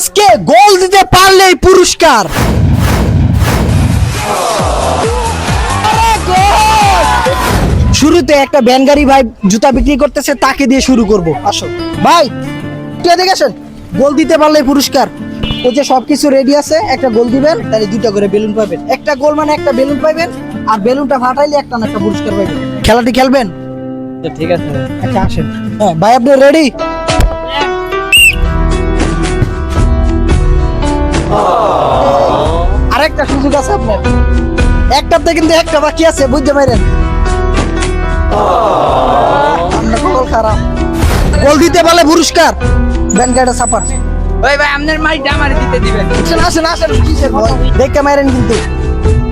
আজকে গোল দিতে পারলেই পুরস্কার। শুরুতে একটা ভ্যান গাড়ি ভাই জুতা বিক্রি করতেছে তাকে দিয়ে শুরু করব। আসো। ভাই কে দেখে আসেন? গোল দিতে পারলেই পুরস্কার। ও যে সবকিছু রেডি আছে একটা গোল দিবেন তাহলে দুইটা করে বেলুন পাবেন। একটা গোল মানে একটা বেলুন পাবেন আর বেলুনটা ফাটাইলে একটা না একটা পুরস্কার পাবেন। খেলাটি খেলবেন? ঠিক আছে। আচ্ছা আসেন। হ্যাঁ ভাই আপনি রেডি একটাতে কিন্তু একটা বাকি আছে বুঝতে পারেন। আপনার কপাল খারাপ। গোল দিতে পারলে পুরস্কার। ব্যান সাপার ওই ভাই আপনার মাইকটা আমার দিতে দিবেন। আসেন আসেন আসেন কিসের ভয় দেখতে মারেন কিন্তু।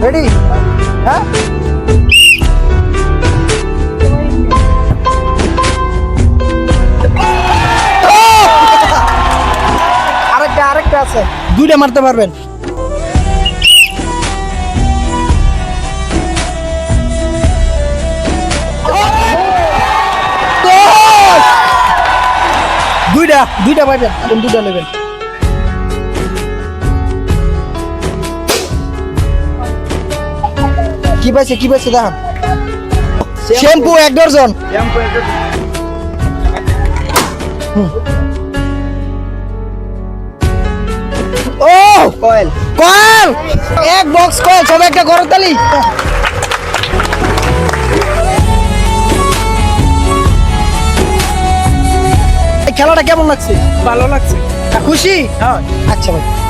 রেডি হ্যাঁ? আরেকটা আরেকটা আছে। দুইটা মারতে পারবেন। দুইটা দুইটা পাইবেন এখন দুইটা নেবেন? কি পাইছে কি পাইছে দেখান। শ্যাম্পু এক ডজন। ও! কয়েল। কয়েল! এক বক্স কয়েল সব একটা করতালি খেলাটা কেমন লাগছে? ভালো লাগছে। খুশি? হ্যাঁ। আচ্ছা ভাই।